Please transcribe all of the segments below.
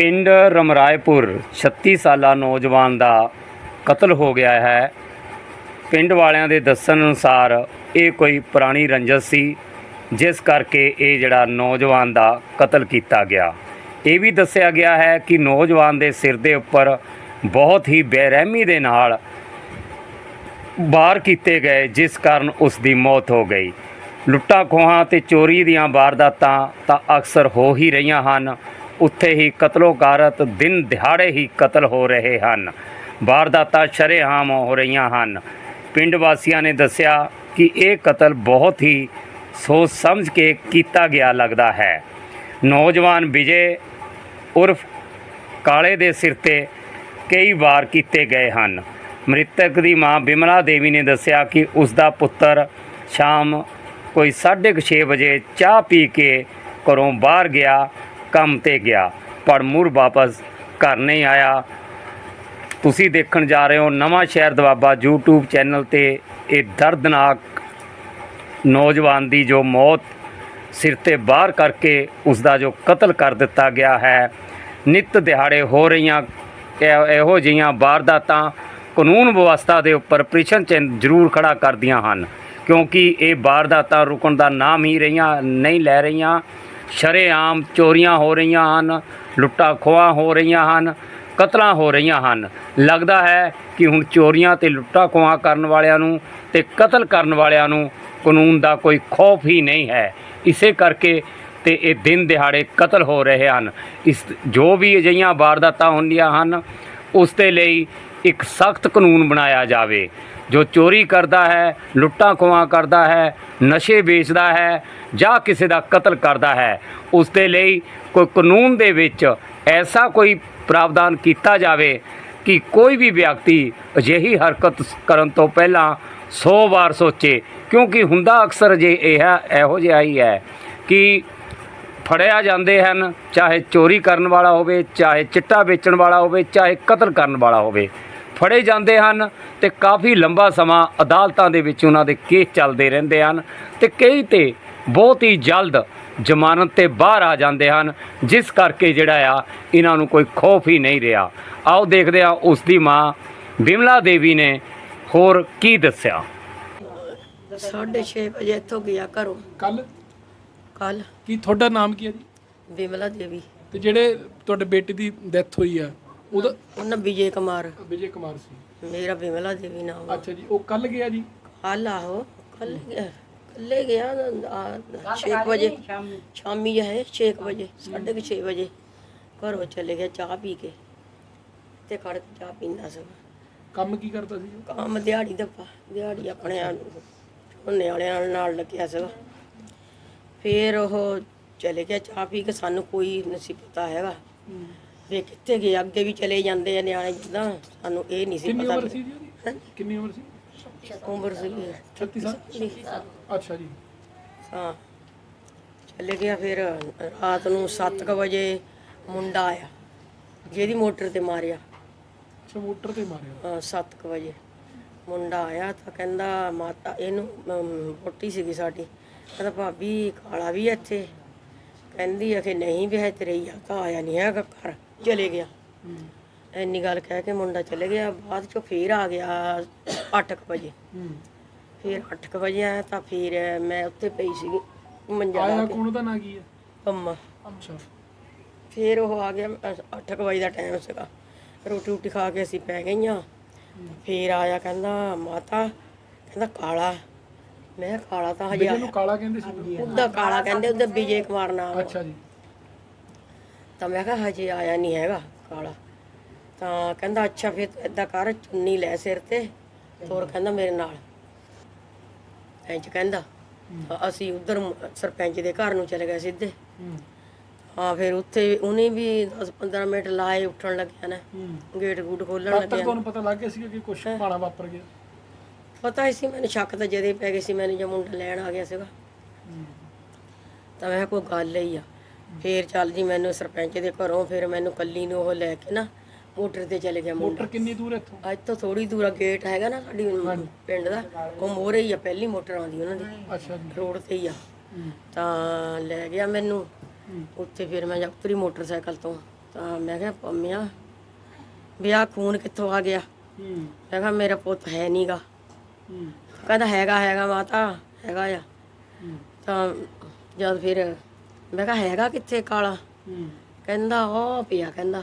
ਪਿੰਡ ਰਮਰਾਏਪੁਰ 36 ਸਾਲਾ ਨੌਜਵਾਨ ਦਾ ਕਤਲ ਹੋ ਗਿਆ ਹੈ। ਪਿੰਡ ਵਾਲਿਆਂ ਦੇ ਦੱਸਣ ਅਨੁਸਾਰ ਇਹ ਕੋਈ ਪੁਰਾਣੀ ਰੰਜਿਸ਼ ਸੀ, ਜਿਸ ਕਰਕੇ ਇਹ ਜਿਹੜਾ ਨੌਜਵਾਨ ਦਾ ਕਤਲ ਕੀਤਾ ਗਿਆ। ਇਹ ਵੀ ਦੱਸਿਆ ਗਿਆ ਹੈ ਕਿ ਨੌਜਵਾਨ ਦੇ ਸਿਰ ਦੇ ਉੱਪਰ ਬਹੁਤ ਹੀ ਬੇਰਹਿਮੀ ਦੇ ਨਾਲ ਵਾਰ ਕੀਤੇ ਗਏ, ਜਿਸ ਕਾਰਨ ਉਸ ਦੀ ਮੌਤ ਹੋ ਗਈ। ਲੁੱਟਾਂ ਖੋਹਾਂ ਤੇ ਚੋਰੀ ਦੀਆਂ ਵਾਰਦਾਤਾਂ ਤਾਂ ਅਕਸਰ ਹੋ ਹੀ ਰਹੀਆਂ ਹਨ। ਉੱਥੇ ਹੀ ਕਤਲੋਗਾਰਤ ਦਿਨ ਦਿਹਾੜੇ ਹੀ ਕਤਲ ਹੋ ਰਹੇ ਹਨ। ਵਾਰਦਾਤਾਂ ਸ਼ਰੇਆਮ ਹੋ ਰਹੀਆਂ ਹਨ। ਪਿੰਡ ਵਾਸੀਆਂ ਨੇ ਦੱਸਿਆ ਕਿ ਇਹ ਕਤਲ ਬਹੁਤ ਹੀ ਸੋਚ ਸਮਝ ਕੇ ਕੀਤਾ ਗਿਆ ਲੱਗਦਾ ਹੈ। ਨੌਜਵਾਨ ਵਿਜੇ ਉਰਫ ਕਾਲੇ ਦੇ ਸਿਰ ਤੇ ਕਈ ਵਾਰ ਕੀਤੇ ਗਏ ਹਨ। ਮ੍ਰਿਤਕ ਦੀ ਮਾਂ ਬਿਮਲਾ ਦੇਵੀ ਨੇ ਦੱਸਿਆ ਕਿ ਉਸ ਦਾ ਪੁੱਤਰ ਸ਼ਾਮ ਕੋਈ 6:30 ਵਜੇ ਚਾਹ ਪੀ ਕੇ ਘਰੋਂ ਬਾਹਰ ਗਿਆ ਕੰਮ ਤੇ ਗਿਆ, ਪਰ ਮੁਰ ਵਾਪਸ ਘਰ ਨਹੀਂ ਆਇਆ। ਤੁਸੀਂ ਦੇਖਣ ਜਾ ਰਹੇ ਹੋ ਨਵਾਂ ਸ਼ਹਿਰ ਦਵਾਬਾ YouTube ਚੈਨਲ ਤੇ। ਇਹ ਦਰਦਨਾਕ ਨੌਜਵਾਨ ਦੀ ਜੋ ਮੌਤ ਸਿਰ ਤੇ ਬਾਹਰ ਕਰਕੇ ਉਸ ਦਾ ਜੋ ਕਤਲ ਕਰ ਦਿੱਤਾ ਗਿਆ ਹੈ। ਨਿਤ ਦਿਹਾੜੇ ਹੋ ਰਹੀਆਂ, ਇਹੋ ਜਿਹੀਆਂ ਵਾਰਦਾਤਾਂ ਕਾਨੂੰਨ ਵਿਵਸਥਾ ਦੇ ਉੱਪਰ ਪ੍ਰਿਸ਼ਨ ਚਿੰਨ੍ਹ ਜ਼ਰੂਰ ਖੜਾ ਕਰਦੀਆਂ ਹਨ। ਕਿਉਂਕਿ ਇਹ ਵਾਰਦਾਤਾਂ ਰੁਕਣ ਦਾ ਨਾਮ ਹੀ ਰਹੀਆਂ, ਨਹੀਂ ਲੈ ਰਹੀਆਂ। ਸ਼ਰੇਆਮ ਚੋਰੀਆਂ ਹੋ ਰਹੀਆਂ ਹਨ, ਲੁੱਟਾਂ ਖੋਹਾਂ ਹੋ ਰਹੀਆਂ ਹਨ, ਕਤਲਾਂ ਹੋ ਰਹੀਆਂ ਹਨ। ਲੱਗਦਾ ਹੈ ਕਿ ਹੁਣ ਚੋਰੀਆਂ ਤੇ ਲੁੱਟਾਂ ਖੋਹਾਂ ਕਰਨ ਵਾਲਿਆਂ ਨੂੰ ਤੇ ਕਤਲ ਕਰਨ ਵਾਲਿਆਂ ਨੂੰ ਕਾਨੂੰਨ ਦਾ ਕੋਈ ਖੌਫ ਹੀ ਨਹੀਂ ਹੈ। ਇਸੇ ਕਰਕੇ ਤੇ ਇਹ ਦਿਨ ਦਿਹਾੜੇ ਕਤਲ ਹੋ ਰਹੇ ਹਨ। ਇਸ ਜੋ ਵੀ ਅਜਿਹੀਆਂ ਵਾਰਦਾਤਾਂ ਹੁੰਦੀਆਂ ਹਨ, ਉਸ ਦੇ ਲਈ ਇੱਕ ਸਖਤ ਕਾਨੂੰਨ ਬਣਾਇਆ ਜਾਵੇ। ਜੋ ਚੋਰੀ ਕਰਦਾ ਹੈ, ਲੁੱਟਾਂ ਖੋਹਾਂ ਕਰਦਾ ਹੈ, ਨਸ਼ੇ ਵੇਚਦਾ ਹੈ ਜਾਂ ਕਿਸੇ ਦਾ ਕਤਲ ਕਰਦਾ ਹੈ, ਉਸ ਦੇ ਲਈ ਕੋਈ ਕਾਨੂੰਨ ਦੇ ਵਿੱਚ ਐਸਾ ਕੋਈ ਪ੍ਰਾਵਧਾਨ ਕੀਤਾ ਜਾਵੇ ਕਿ ਕੋਈ ਵੀ ਵਿਅਕਤੀ ਅਜਿਹੀ ਹਰਕਤ ਕਰਨ ਤੋਂ ਪਹਿਲਾਂ 100 ਵਾਰ ਸੋਚੇ। ਕਿਉਂਕਿ ਹੁੰਦਾ ਅਕਸਰ ਜੇ ਇਹ ਇਹੋ ਜਿਹਾ ਹੀ ਹੈ ਕਿ ਫੜਿਆ ਜਾਂਦੇ ਹਨ, ਚਾਹੇ ਚੋਰੀ ਕਰਨ ਵਾਲਾ ਹੋਵੇ, ਚਾਹੇ ਚਿੱਟਾ ਵੇਚਣ ਵਾਲਾ ਹੋਵੇ, ਚਾਹੇ ਕਤਲ ਕਰਨ ਵਾਲਾ ਹੋਵੇ। ਫੜੇ ਜਾਂਦੇ ਹਨ ਤੇ ਕਾਫੀ ਲੰਬਾ ਸਮਾਂ ਅਦਾਲਤਾਂ ਦੇ ਵਿੱਚ ਉਹਨਾਂ ਦੇ ਕੇਸ ਚੱਲਦੇ ਰਹਿੰਦੇ ਹਨ ਤੇ ਕਈ ਤੇ ਬਹੁਤ ਹੀ ਜਲਦ ਜ਼ਮਾਨਤ ਤੇ ਬਾਹਰ ਆ ਜਾਂਦੇ ਹਨ ਜਿਸ ਕਰਕੇ ਜਿਹੜਾ ਆ ਇਹਨਾਂ ਨੂੰ ਕੋਈ ਖੌਫ ਹੀ ਨਹੀਂ ਰਿਹਾ। ਆਓ ਦੇਖਦੇ ਹਾਂ ਉਸ ਦੀ ਮਾਂ ਬਿਮਲਾ ਦੇਵੀ ਨੇ ਹੋਰ ਕੀ ਦੱਸਿਆ। ਸਾਢੇ ਛੇ ਵਜੇ ਇੱਥੋਂ ਗਿਆ ਘਰੋਂ। ਕੱਲ? ਕੱਲ। ਕੀ ਤੁਹਾਡਾ ਨਾਮ ਕੀ ਹੈ ਜੀ? ਵਿਮਲਾ ਦੇਵੀ। ਤੇ ਜਿਹੜੇ ਤੁਹਾਡੇ ਬੇਟੇ ਦੀ ਡੈਥ ਹੋਈ ਆ ਉਹਦਾ ਉਹਨਾਂ ਵਿਜੇ ਕੁਮਾਰ। ਵਿਜੇ ਕੁਮਾਰ ਸੀ। ਮੇਰਾ ਵਿਮਲਾ ਦੇਵੀ ਨਾਮ। ਅੱਛਾ ਜੀ ਉਹ ਕੱਲ ਗਿਆ ਜੀ? ਕੱਲ ਆਹੋ ਕੱਲ ਗਿਆ। ਕੱਲੇ ਗਿਆ 6 ਵਜੇ। ਸ਼ਾਮੀ। ਹੈ 6 ਵਜੇ 6:30 ਵਜੇ। ਘਰੋਂ ਚਲੇ ਗਿਆ ਚਾਹ ਪੀ ਕੇ ਤੇ ਖੜ ਕੇ ਚਾਹ ਪੀਂਦਾ ਸੀ। ਕੰਮ ਕੀ ਕਰਦਾ ਸੀ ਉਹ? ਕੰਮ ਦਿਹਾੜੀ ਦੱਪਾ ਦਿਹਾੜੀ ਆਪਣੇ ਉਹਨੇ ਵਾਲਿਆਂ ਨਾਲ ਲੱਗਿਆ ਸੀਗਾ। ਫਿਰ ਉਹ ਚਲੇ ਗਿਆ ਚਾਹ ਪੀ ਕੇ ਸਾਨੂੰ ਕੋਈ ਨਹੀਂ ਪਤਾ ਹੈਗਾ। ਵੀ ਕਿੱਥੇ ਗਏ ਅੱਗੇ ਵੀ ਚਲੇ ਜਾਂਦੇ ਆ ਨਿਆਣੇ ਜਿੱਦਾਂ ਸਾਨੂੰ ਇਹ ਨਹੀਂ ਸੀ ਕਿੰਨੀ ਪਤਾ ਉਮਰ ਸੀ ਜੀ ਉਹਦੀ ਕਿੰਨੀ ਉਮਰ ਸੀ? ਉਮਰ ਸੀ। 36 ਸਾਲ? ਅੱਛਾ ਜੀ। ਹਾਂ। ਚਲੇ ਗਿਆ ਫਿਰ ਰਾਤ ਨੂੰ 7:00 ਵਜੇ ਮੁੰਡਾ ਆਇਆ ਜਿਹਦੀ ਮੋਟਰ ਤੇ ਮਾਰਿਆ। ਅੱਛਾ ਮੋਟਰ ਤੇ ਮਾਰਿਆ। 7:00 ਵਜੇ ਮੁੰਡਾ ਆਇਆ ਤਾਂ ਕਹਿੰਦਾ ਮਾਤਾ ਇਹਨੂੰ ਵਹੁਟੀ ਸੀਗੀ ਸਾਡੀ। ਕਹਿੰਦਾ ਭਾਬੀ ਕਾਲਾ ਵੀ ਹੈ ਇੱਥੇ। ਕਹਿੰਦੀ ਆ ਕਿ ਨਹੀਂ ਵੀ ਹੈ ਤੇਰੇ ਆ ਤਾਂ ਆਇਆ ਨਹੀਂ ਹੈਗਾ ਘਰ। ਚਲੇ ਗਿਆ। ਇੰਨੀ ਗੱਲ ਕਹਿ ਕੇ ਮੁੰਡਾ ਚਲੇ ਗਿਆ। ਬਾਅਦ ਚੋਂ ਫੇਰ ਆ ਗਿਆ 8:00 ਵਜੇ। ਫਿਰ 8:00 ਵਜੇ ਆਇਆ ਤਾਂ ਫਿਰ ਮੈਂ ਉੱਥੇ ਪਈ ਸੀਗੀ ਮੰਜਾ ਲਾ ਆਇਆ ਕੇ। ਕੌਣ ਉਹਦਾ ਨਾਂ ਕੀ ਹੈ? ਪੰਮਾ। ਅੱਛਾ। ਫਿਰ ਉਹ ਆ ਗਿਆ 8:00 ਵਜੇ ਦਾ ਟਾਈਮ ਸੀਗਾ। ਰੋਟੀ ਰੋਟੀ ਖਾ ਕੇ ਅਸੀਂ ਪੈ ਗਈਆਂ। ਫਿਰ ਆਇਆ ਕਹਿੰਦਾ ਮਾਤਾ ਕਹਿੰਦਾ ਕਾਲਾ। ਮੈਂ ਕਿਹਾ ਕਾਲਾ ਤਾਂ ਹਜੇ ਇਹਨੂੰ ਕਾਲਾ ਕਹਿੰਦੇ ਸੀ? ਉਹਦਾ ਕਾਲਾ ਕਹਿੰਦੇ ਉਹਦਾ ਵਿਜੇ ਕੁਮਾਰ ਨਾਮ। ਆ। ਅੱਛਾ ਜੀ। ਤਾਂ ਮੈਂ ਕਿਹਾ ਹਜੇ ਆਇਆ ਨਹੀਂ ਹੈਗਾ ਕਾਲਾ। ਤਾਂ ਕਹਿੰਦਾ ਅੱਛਾ ਫਿਰ ਤੂੰ ਏਦਾਂ ਕਰ ਚੁੰਨੀ ਲੈ ਸਿਰ ਤੇ ਤੋਰ ਕਹਿੰਦਾ ਮੇਰੇ ਨਾਲ। ਇੰਜ ਕਹਿੰਦਾ। ਤਾਂ ਅਸੀਂ ਉਧਰ ਸਰਪੰਚ ਦੇ ਘਰ ਨੂੰ ਚਲੇ ਗਏ ਸਿੱਧੇ। ਹੂੰ। ਫਿਰ ਉੱਥੇ ਉਹਨੇ ਵੀ 10-15 ਮਿੰਟ ਲਾਏ ਉੱਠਣ ਲੱਗਿਆ ਨਾ। ਗੇਟ ਗੂਟ ਖੋਲਣ ਲੱਗਿਆ ਤੁਹਾਨੂੰ ਪਤਾ ਲੱਗ ਗਿਆ ਸੀ ਕਿ ਕੁਝ ਮਾੜਾ ਵਾਪਰ ਗਿਆ? ਪਤਾ ਹੀ ਸੀ ਮੈਨੂੰ ਸ਼ੱਕ ਤਾਂ ਜਦੇ ਪੈ ਗਈ ਸੀ ਮੈਨੂੰ ਜੇ ਮੁੰਡਾ ਲੈਣ ਆ ਗਿਆ ਸੀਗਾ। ਤਾਂ ਮੈਂ ਕੋਈ ਗੱਲ ਹੀ ਆ। ਫੇਰ ਚੱਲ ਜੀ ਮੈਨੂੰ ਸਰਪੰਚ ਦੇ ਘਰੋਂ ਫਿਰ ਮੈਨੂੰ ਕੱਲੀ ਨੂੰ ਉਹ ਲੈ ਕੇ ਨਾ ਮੋਟਰ ਤੇ ਚਲੇ ਗਿਆ ਮੁੰਡਾ। ਮੋਟਰ ਕਿੰਨੀ ਦੂਰ ਹੈ ਇੱਥੋਂ? ਅੱਜ ਤੋਂ ਥੋੜੀ ਦੂਰ ਆ ਗੇਟ ਹੈਗਾ ਨਾ ਸਾਡੀ ਪਿੰਡ ਦਾ ਉਹ ਮੋਰੇ ਹੀ ਆ ਪਹਿਲੀ ਮੋਟਰ ਆਉਂਦੀ ਉਹਨਾਂ ਦੀ। ਅੱਛਾ ਜੀ। ਰੋਡ ਤੇ ਹੀ ਆ। ਤਾਂ ਲੈ ਗਿਆ ਮੈਨੂੰ। ਉੱਥੇ ਫਿਰ ਮੈਂ ਉਤਰੀ ਮੋਟਰਸਾਈਕਲ ਤੋਂ। ਤਾਂ ਮੈਂ ਕਿਹਾ ਪੰਮਿਆ ਵੀ ਆਹ ਖੂਨ ਕਿੱਥੋਂ ਆ ਗਿਆ? ਮੈਂ ਕਿਹਾ ਮੇਰਾ ਪੁੱਤ ਹੈ ਨਹੀਂਗਾ ਕਹਿੰਦਾ ਹੈਗਾ ਹੈਗਾ ਮਾਤਾ ਹੈਗਾ ਆ। ਤਾਂ ਜਦ ਫਿਰ ਮੈਂ ਕਿਹਾ ਹੈਗਾ ਕਿੱਥੇ ਕਾਲਾ? ਕਹਿੰਦਾ ਉਹ ਪਿਆ ਕਹਿੰਦਾ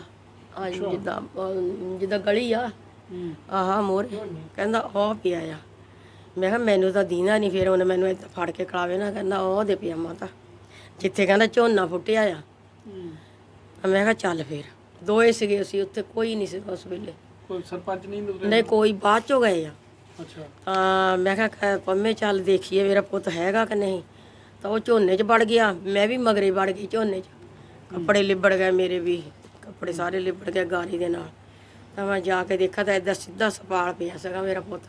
ਆ ਜਿੱਦਾਂ ਅਹ ਜਿੱਦਾਂ ਗਲੀ ਆ। ਆਹਾ ਮੋਰੇ ਕਹਿੰਦਾ ਉਹ ਪਿਆ ਆ। ਮੈਂ ਕਿਹਾ ਮੈਨੂੰ ਤਾਂ ਦੀਨਾ ਨਹੀਂ ਫਿਰ ਉਹਨੇ ਮੈਨੂੰ ਇੱਥੇ ਫੜ ਕੇ ਕਲਾਵੇ ਨਾ ਕਹਿੰਦਾ ਉਹ ਦੇ ਪਿਆ ਮਾਤਾ। ਜਿੱਥੇ ਕਹਿੰਦਾ ਝੋਨਾ ਫੁੱਟਿਆ ਆ। ਤਾਂ ਮੈਂ ਕਿਹਾ ਚੱਲ ਫਿਰ। ਦੋਏ ਸੀਗੇ ਅਸੀਂ ਉੱਥੇ ਕੋਈ ਨਹੀਂ ਸੀ ਉਸ ਵੇਲੇ। ਕੋਈ ਸਰਪੰਚ ਨਹੀਂ ਨੁਰੇ ਨਹੀਂ ਕੋਈ ਬਾਅਦ ਚੋਂ ਗਏ ਆ। ਅੱਛਾ। ਤਾਂ ਮੈਂ ਕਿਹਾ ਕ- ਪੰਮੇ ਚੱਲ ਦੇਖੀਏ ਮੇਰਾ ਪੁੱਤ ਹੈਗਾ ਕਿ ਨਹੀਂ? ਤਾਂ ਉਹ ਝੋਨੇ 'ਚ ਵੜ ਗਿਆ ਮੈਂ ਵੀ ਮਗਰੇ ਵੜ ਗਈ ਝੋਨੇ 'ਚ। ਕੱਪੜੇ ਲਿਬੜ ਗਏ ਮੇਰੇ ਵੀ ਕੱਪੜੇ ਸਾਰੇ ਲਿਬੜ ਗਏ ਗਾਰੀ ਦੇ ਨਾਲ। ਤਾਂ ਮੈਂ ਜਾ ਕੇ ਦੇਖਿਆ ਤਾਂ ਏਦਾਂ ਸਿੱਧਾ ਸਪਾਲ ਪਿਆ ਸੀਗਾ ਮੇਰਾ ਪੁੱਤ।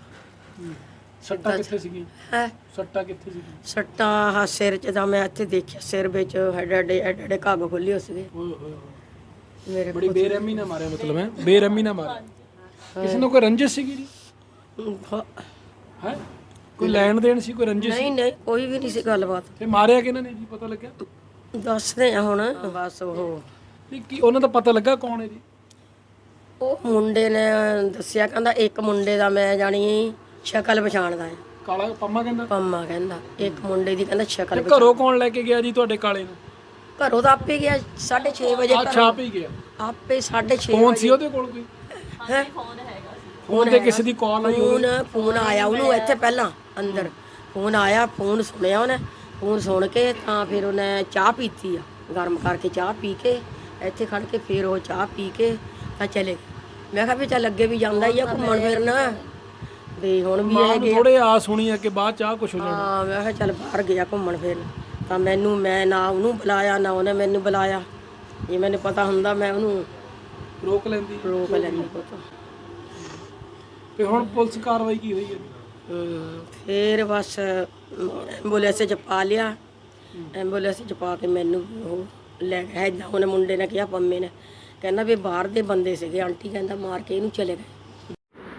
ਸੱਟਾਂ ਕਿੱਥੇ ਸੀਗੀਆਂ? ਹੈ? ਸੱਟਾਂ ਕਿੱਥੇ ਸੀਗੀਆਂ? ਸੱਟਾਂ ਆਹ ਸਿਰ 'ਚ ਤਾਂ ਮੈਂ ਇੱਥੇ ਦੇਖਿਆ ਸਿਰ ਵਿੱਚ ਐਡੇ ਐਡੇ ਐਡੇ ਐਡੇ ਘੱਗ ਖੁੱਲੇ ਹੋ ਸੀਗੇ। ਓਏ ਹੋਏ ਹੋਏ। ਮੇਰੇ ਬੜੀ ਬੇਰਹਿਮੀ ਨਾਲ ਮਾਰਿਆ ਮਤਲਬ ਹੈ? ਬੇਰਹਿਮੀ ਨਾਲ ਮਾਰਿਆ। ਕਿਸੇ ਨੂੰ ਕੋਈ ਰੰਜਿਸ਼ ਸੀਗੀ ਜੀ? ਹ- ਹੈ? ਕੋਈ ਲੈਣ ਦੇਣ ਸੀ ਕੋਈ ਰੰਜਿਸ਼ ਨਹੀਂ ਨਹੀਂ ਕੋਈ ਵੀ ਨਹੀਂ ਸੀ ਗੱਲਬਾਤ। ਤੇ ਮਾਰਿਆ ਕਿਹਨਾਂ ਨੇ ਜੀ ਪਤਾ ਲੱਗਿਆ? ਦੱਸਦੇ ਆ ਹੁਣ ਬਸ ਉਹ। ਨਹੀਂ ਕੀ ਉਹਨਾਂ ਦਾ ਪਤਾ ਲੱਗਾ ਕੌਣ ਹੈ ਜੀ? ਉਹ ਮੁੰਡੇ ਨੇ ਦੱਸਿਆ ਕਹਿੰਦਾ ਇੱਕ ਮੁੰਡੇ ਦਾ ਮੈਂ ਜਾਣੀ ਸ਼ਕਲ ਪਛਾਣਦਾ ਆ ਕਾਲਾ ਪੰਮਾ ਕਹਿੰਦਾ? ਪੰਮਾ ਕਹਿੰਦਾ ਇੱਕ ਮੁੰਡੇ ਦੀ ਕਹਿੰਦਾ ਸ਼ਕਲ ਘਰੋਂ ਕੌਣ ਲੈ ਕੇ ਗਿਆ ਜੀ ਤੁਹਾਡੇ ਕਾਲੇ ਨੂੰ? ਘਰੋਂ ਤਾਂ ਆਪੇ ਗਿਆ 6:30 ਵਜੇ ਅੱਛਾ ਆਪ ਹੀ ਗਿਆ। ਆਪੇ 6:30 ਫੋਨ ਸੀ ਉਹਦੇ ਕੋਲ ਕੋਈ? ਹੈ? ਫੋਨ ਤੇ ਕਿਸੇ ਦੀ ਕਾਲ ਆਈ ਫੋਨ ਫੋਨ ਆਇਆ ਉਹਨੂੰ ਇੱਥੇ ਪਹਿਲਾਂ ਅੰਦਰ। ਫੋਨ ਆਇਆ ਫੋਨ ਸੁਣਿਆ ਉਹਨੇ। ਫੋਨ ਸੁਣ ਕੇ ਤਾਂ ਫਿਰ ਉਹਨੇ ਚਾਹ ਪੀਤੀ ਆ। ਗਰਮ ਕਰਕੇ ਚਾਹ ਪੀ ਕੇ ਇੱਥੇ ਖੜ ਕੇ ਫਿਰ ਉਹ ਚਾਹ ਪੀ ਕੇ ਤਾਂ ਚਲੇ। ਮੈਂ ਕਿਹਾ ਵੀ ਚੱਲ ਅੱਗੇ ਵੀ ਜਾਂਦਾ ਹੀ ਆ ਘੁੰਮਣ ਫਿਰਨ। ਵੀ ਹੁਣ ਵੀ ਇਹ ਗਿਆ ਥੋੜੇ ਆਸ ਹੋਣੀ ਹੈ ਕਿ ਬਾਅਦ ਚ ਆ ਕੁਝ ਹੋ ਜਾਣਾ। ਹਾਂ ਮੈਂ ਕਿਹਾ ਚੱਲ ਬਾਹਰ ਗਿਆ ਘੁੰਮਣ ਫਿਰਨ। ਤਾਂ ਮੈਨੂੰ ਮੈਂ ਨਾ ਉਹਨੂੰ ਬੁਲਾਇਆ ਨਾ ਉਹਨੇ ਮੈਨੂੰ ਬੁਲਾਇਆ। ਜੇ ਮੈਨੂੰ ਪਤਾ ਹੁੰਦਾ ਮੈਂ ਉਹਨੂੰ ਰੋਕ ਲੈਂਦੀ। ਰੋਕ ਲੈਂਦੀ ਪੁੱਤ। ਤੇ ਹੁਣ ਪੁਲਿਸ ਕਾਰਵਾਈ ਕੀ ਹੋਈ ਹੈ? ਹਮ, ਫਿਰ ਬਸ ਐਂਬੂਲੈਂਸ ਚ ਪਾ ਲਿਆ। ਐਂਬੂਲੈਂਸ ਚ ਪਾ ਕੇ ਮੈਨੂੰ ਉਹ ਲੈ ਗਿਆ ਏਦਾਂ ਉਹਨੇ ਮੁੰਡੇ ਨੇ ਕਿਹਾ ਪੰਮੇ ਨੇ। ਕਹਿੰਦਾ ਵੀ ਬਾਹਰ ਦੇ ਬੰਦੇ ਸੀਗੇ। ਆਂਟੀ ਕਹਿੰਦਾ ਮਾਰ ਕੇ ਇਹਨੂੰ ਚਲੇ ਗਏ।